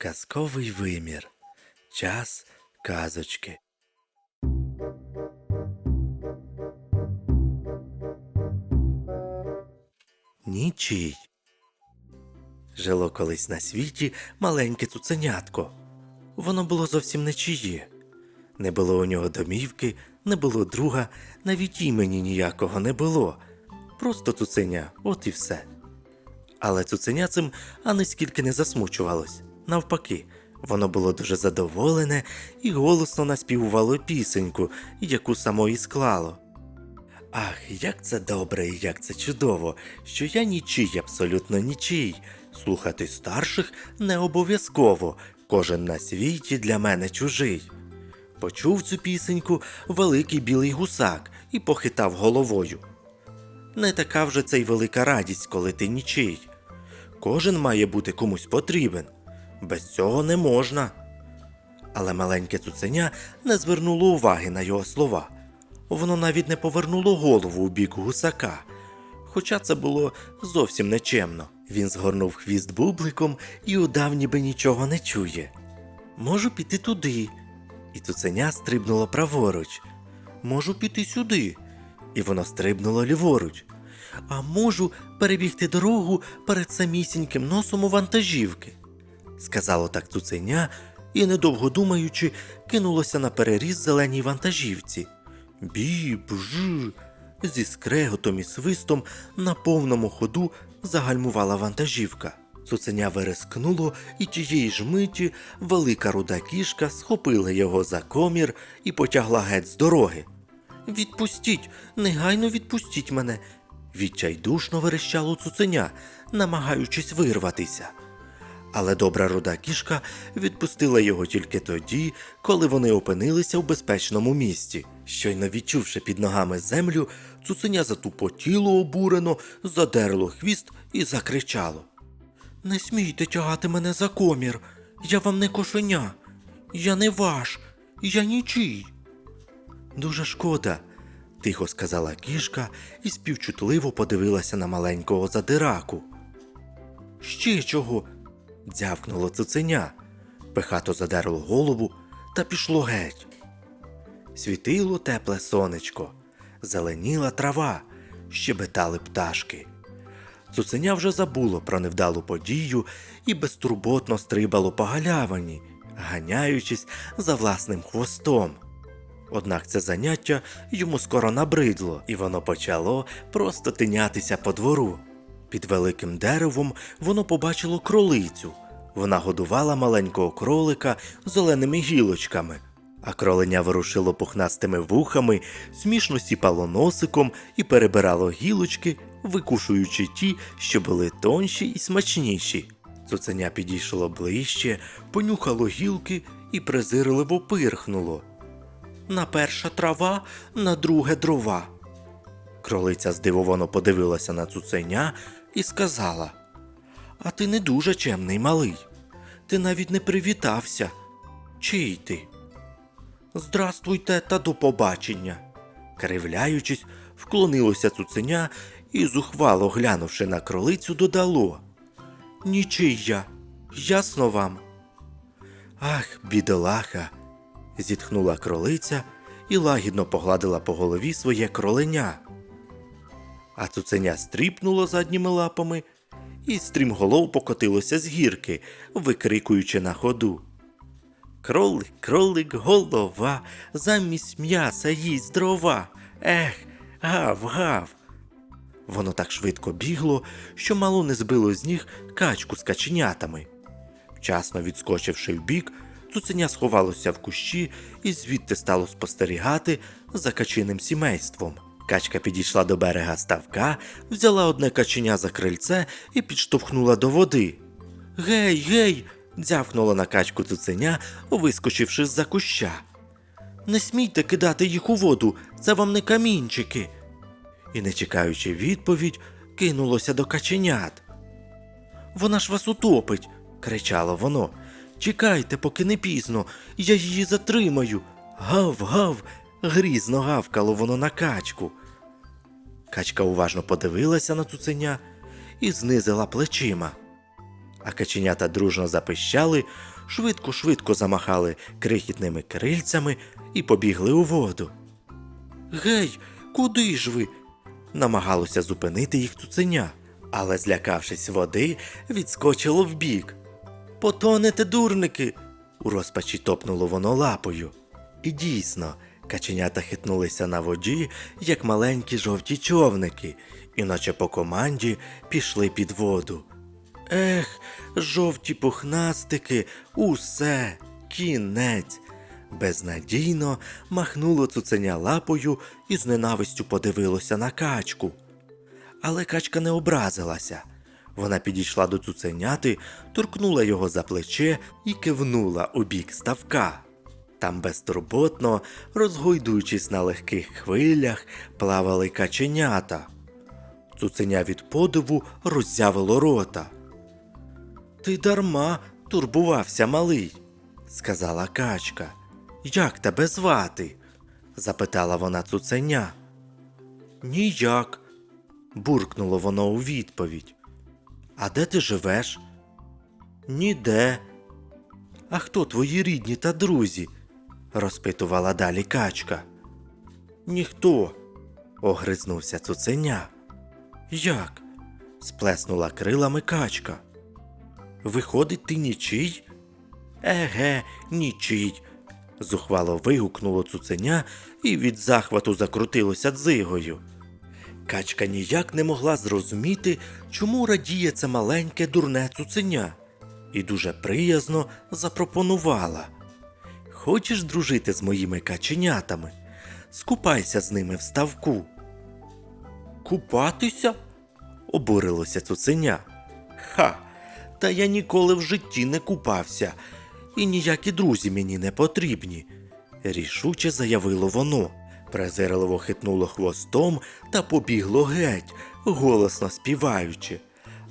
Казковий вимір. Час казочки. Нічий. Жило колись на світі маленьке цуценятко. Воно було зовсім не чиє. Не було у нього домівки, не було друга, навіть імені ніякого не було. Просто цуценя, от і все. Але цуценя цим ані скільки не засмучувалось. Навпаки, воно було дуже задоволене і голосно наспівувало пісеньку, яку само і склало. Ах, як це добре і як це чудово, що я нічий, абсолютно нічий. Слухати старших не обов'язково, кожен на світі для мене чужий. Почув цю пісеньку великий білий гусак і похитав головою. Не така вже це й велика радість, коли ти нічий. Кожен має бути комусь потрібен. Без цього не можна. Але маленьке цуценя не звернуло уваги на його слова. Воно навіть не повернуло голову у бік гусака. Хоча це було зовсім нечемно. Він згорнув хвіст бубликом і удав, ніби нічого не чує. Можу піти туди. І цуценя стрибнуло праворуч. Можу піти сюди. І воно стрибнуло ліворуч. А можу перебігти дорогу перед самісіньким носом у вантажівки. Сказало так цуценя і, недовго думаючи, кинулося на переріз зеленій вантажівці. Бі, бж, зі скреготом і свистом на повному ходу загальмувала вантажівка. Цуценя верескнуло, і тієї ж миті велика руда кішка схопила його за комір і потягла геть з дороги. Відпустіть, негайно відпустіть мене. Відчайдушно верещало цуценя, намагаючись вирватися. Але добра руда кішка відпустила його тільки тоді, коли вони опинилися в безпечному місці. Щойно відчувши під ногами землю, цуценя затупотіло обурено, задерло хвіст і закричало. Не смійте тягати мене за комір. Я вам не кошеня. Я не ваш, я нічий. Дуже шкода, тихо сказала кішка і співчутливо подивилася на маленького задираку. Ще чого? Дзявкнуло цуценя. Пехато задерло голову та пішло геть. Світило тепле сонечко, зеленіла трава, щебетали пташки. Цуценя вже забуло про невдалу подію і безтурботно стрибало по галявині, ганяючись за власним хвостом. Однак це заняття йому скоро набридло, і воно почало просто тинятися по двору. Під великим деревом воно побачило кролицю. Вона годувала маленького кролика зеленими гілочками, а кроленя ворушило пухнастими вухами, смішно сіпало носиком і перебирало гілочки, викушуючи ті, що були тонші і смачніші. Цуценя підійшло ближче, понюхало гілки і презирливо пирхнуло. На перша трава, на друге дрова. Кролиця здивовано подивилася на цуценя і сказала: А ти не дуже чемний малий. Ти навіть не привітався. Чий ти? Здрастуйте та до побачення. Кривляючись, вклонилося цуценя і, зухвало глянувши на кролицю, додало. Нічий я, ясно вам. Ах, бідолаха. зітхнула кролиця і лагідно погладила по голові своє кроленя. А цуценя стріпнуло задніми лапами і стрімголов покотилося з гірки, викрикуючи на ходу. Кролик, кролик, голова, замість м'яса їсть дрова. Ех, гав, гав. Воно так швидко бігло, що мало не збило з ніг качку з каченятами. Вчасно відскочивши вбік, цуценя сховалося в кущі і звідти стало спостерігати за качиним сімейством. Качка підійшла до берега ставка, взяла одне каченя за крильце і підштовхнула до води. Гей, гей. дзявкнула на качку цуценя, вискочивши з-за куща. Не смійте кидати їх у воду, це вам не камінчики. І, не чекаючи відповідь, кинулося до каченят. Вона ж вас утопить, кричало воно. Чекайте, поки не пізно, я її затримаю. Гав, гав, грізно гавкало воно на качку. Качка уважно подивилася на цуценя і знизила плечима. а каченята дружно запищали, швидко-швидко замахали крихітними крильцями і побігли у воду. Гей, куди ж ви? намагалося зупинити їх цуценя, але, злякавшись води, відскочило вбік. Потонете, дурники. у розпачі топнуло воно лапою. І дійсно, каченята хитнулися на воді, як маленькі жовті човники, і наче по команді пішли під воду. Ех, жовті пухнастики, усе, кінець. Безнадійно махнуло цуценя лапою і з ненавистю подивилося на качку. Але качка не образилася. Вона підійшла до цуценяти, торкнула його за плече і кивнула у бік ставка. Там безтурботно, розгойдуючись на легких хвилях, плавали каченята. Цуценя від подиву роззявило рота. Ти дарма турбувався, малий, сказала качка. Як тебе звати? запитала вона цуценя. Ніяк, буркнуло воно у відповідь. А де ти живеш? Ніде. А хто твої рідні та друзі? Розпитувала далі качка. Ніхто, огризнувся цуценя. Як? сплеснула крилами качка. Виходить, ти нічий? Еге, нічий. зухвало вигукнуло цуценя і від захвату закрутилося дзигою. Качка ніяк не могла зрозуміти, чому радіє це маленьке дурне цуценя, і дуже приязно запропонувала. Хочеш дружити з моїми каченятами? Скупайся з ними в ставку. Купатися? обурилося цуценя. Ха, та я ніколи в житті не купався, і ніякі друзі мені не потрібні, рішуче заявило воно, презирливо хитнуло хвостом та побігло геть, голосно співаючи.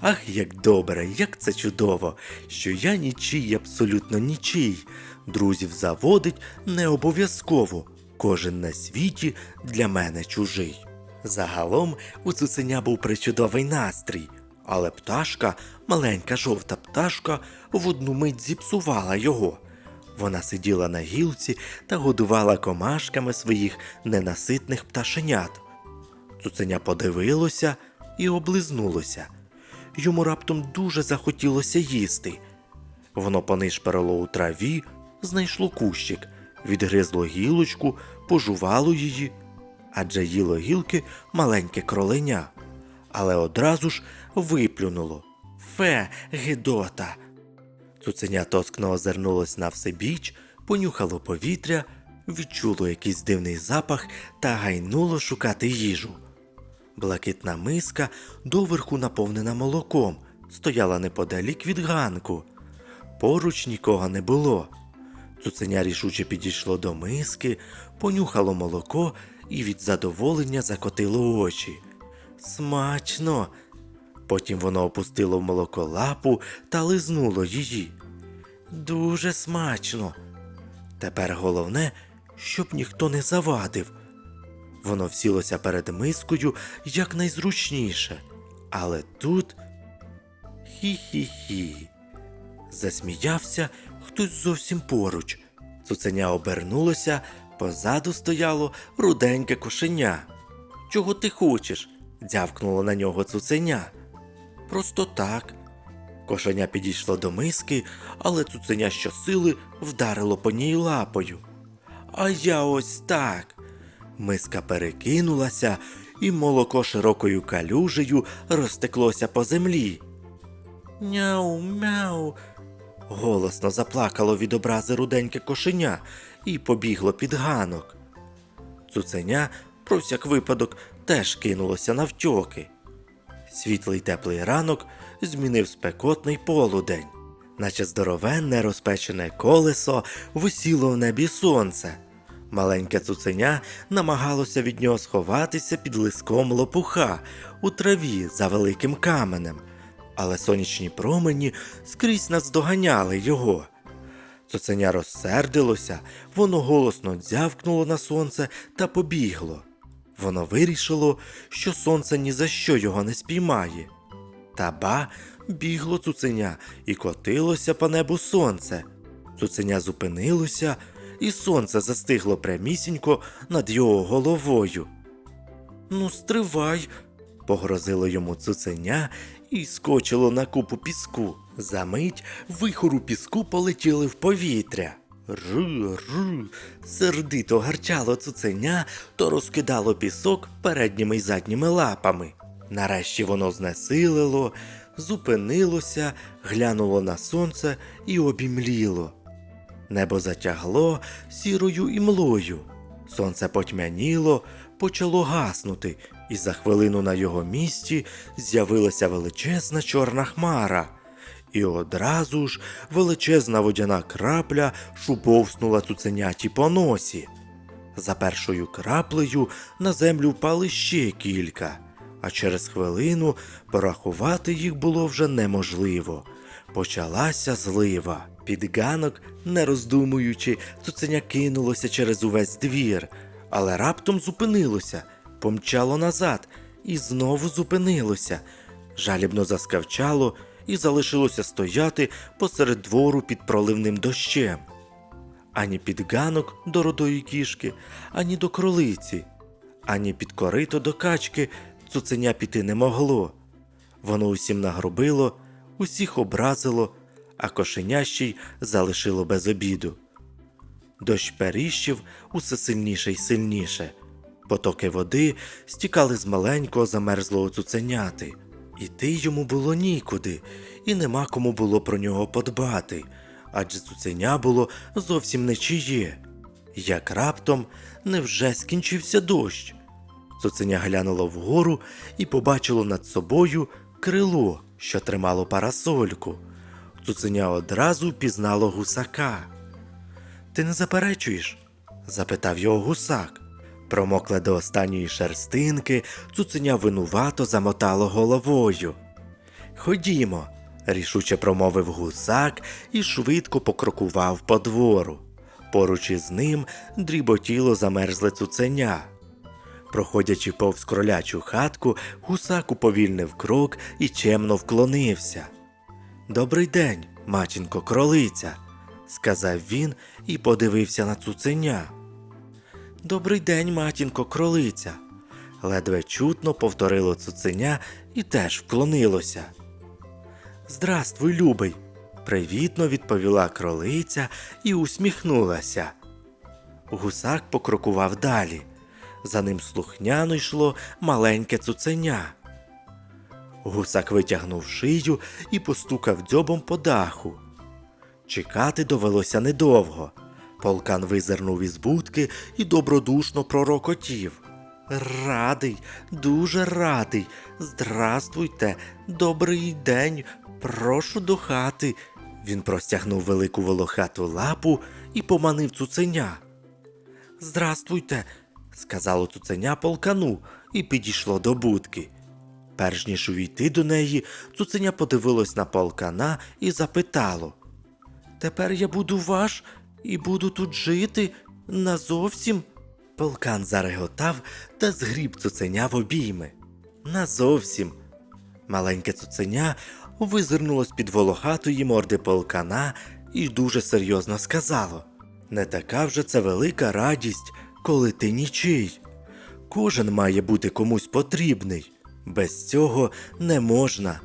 Ах, як добре, як це чудово, що я нічий, абсолютно нічий. Друзів заводить не обов'язково. Кожен на світі для мене чужий. Загалом у цуценя був причудовий настрій, але пташка, маленька жовта пташка, в одну мить зіпсувала його. Вона сиділа на гілці та годувала комашками своїх ненаситних пташенят. Цуценя подивилося і облизнулося. Йому раптом дуже захотілося їсти. Воно понишперило у траві, знайшло кущик, відгризло гілочку, пожувало її, адже їло гілки маленьке кроленя, але одразу ж виплюнуло. Фе, гидота. Цуценя тоскно озирнулось на всебіч, понюхало повітря, відчуло якийсь дивний запах та гайнуло шукати їжу. Блакитна миска доверху наповнена молоком, стояла неподалік від ганку. Поруч нікого не було. Цуценя рішуче підійшло до миски, понюхало молоко і від задоволення закотило очі. Смачно. Потім воно опустило в молоко лапу та лизнуло її. Дуже смачно. Тепер головне, щоб ніхто не завадив. Воно всілося перед мискою якнайзручніше. Але тут хі-хі-хі. Засміявся хтось зовсім поруч. Цуценя обернулося, позаду стояло руденьке кошеня. Чого ти хочеш? дзявкнуло на нього цуценя. Просто так. Кошеня підійшло до миски, але цуценя щосили вдарило по ній лапою. А я ось так. Миска перекинулася, і молоко широкою калюжею розтеклося по землі. Няу, мяу. Голосно заплакало від образи руденьке кошеня і побігло під ганок. Цуценя, про всяк випадок, теж кинулося навтьоки. Світлий теплий ранок змінив спекотний полудень, наче здоровенне розпечене колесо висіло в небі сонце. Маленьке цуценя намагалося від нього сховатися під лиском лопуха у траві за великим каменем, але сонячні промені скрізь наздоганяли його. Цуценя розсердилося, воно голосно дзявкнуло на сонце та побігло. Воно вирішило, що сонце ні за що його не спіймає. Та ба, бігло цуценя і котилося по небу сонце. Цуценя зупинилося, і сонце застигло прямісінько над його головою. Ну, стривай, погрозило йому цуценя і скочило на купу піску. Замить вихору піску полетіли в повітря. Ру, ру, сердито гарчало цуценя, то розкидало пісок передніми й задніми лапами. Нарешті воно знесилило, зупинилося, глянуло на сонце і обімліло. Небо затягло сірою імлою. Сонце потьмяніло, почало гаснути, і за хвилину на його місці з'явилася величезна чорна хмара. І одразу ж величезна водяна крапля шубовснула цуценяті по носі. За першою краплею на землю впали ще кілька, а через хвилину порахувати їх було вже неможливо. Почалася злива. Під ганок, не роздумуючи, цуценя кинулося через увесь двір, але раптом зупинилося, помчало назад і знову зупинилося. Жалібно заскавчало і залишилося стояти посеред двору під проливним дощем. Ані під ганок до родої кішки, ані до кролиці, ані під корито до качки цуценя піти не могло. Воно усім нагробило, усіх образило, а кошеня ще й залишило без обіду. Дощ періщив усе сильніше й сильніше. Потоки води стікали з маленького замерзлого цуценяти. Іти йому було нікуди, і нема кому було про нього подбати, адже цуценя було зовсім не чиє. Як раптом невже скінчився дощ? Цуценя глянуло вгору і побачило над собою крило, що тримало парасольку. Цуценя одразу впізнало гусака. Ти не заперечуєш? запитав його гусак. Промокле до останньої шерстинки, цуценя винувато замотало головою. Ходімо, рішуче промовив гусак і швидко покрокував по двору. Поруч із ним дріботіло замерзле цуценя. Проходячи повз кролячу хатку, гусак уповільнив крок і чемно вклонився. Добрий день, матінко кролиця, сказав він і подивився на цуценя. Добрий день, матінко кролиця. Ледве чутно повторило цуценя і теж вклонилося. Здравствуй, любий, привітно відповіла кролиця і усміхнулася. Гусак покрокував далі. За ним слухняно йшло маленьке цуценя. Гусак витягнув шию і постукав дзьобом по даху. Чекати довелося недовго. Полкан визирнув із будки і добродушно пророкотів. Радий, дуже радий. Здравствуйте, добрий день, прошу до хати. Він простягнув велику волохату лапу і поманив цуценя. Здравствуйте, сказало цуценя полкану і підійшло до будки. Перш ніж увійти до неї, цуценя подивилось на полкана і запитало. Тепер я буду ваш і буду тут жити назовсім. Полкан зареготав та згріб цуценя в обійми. Назовсім. Маленьке цуценя визирнуло з-під волохатої морди полкана і дуже серйозно сказало: Не така вже це велика радість, коли ти нічий. Кожен має бути комусь потрібний. Без цього не можна.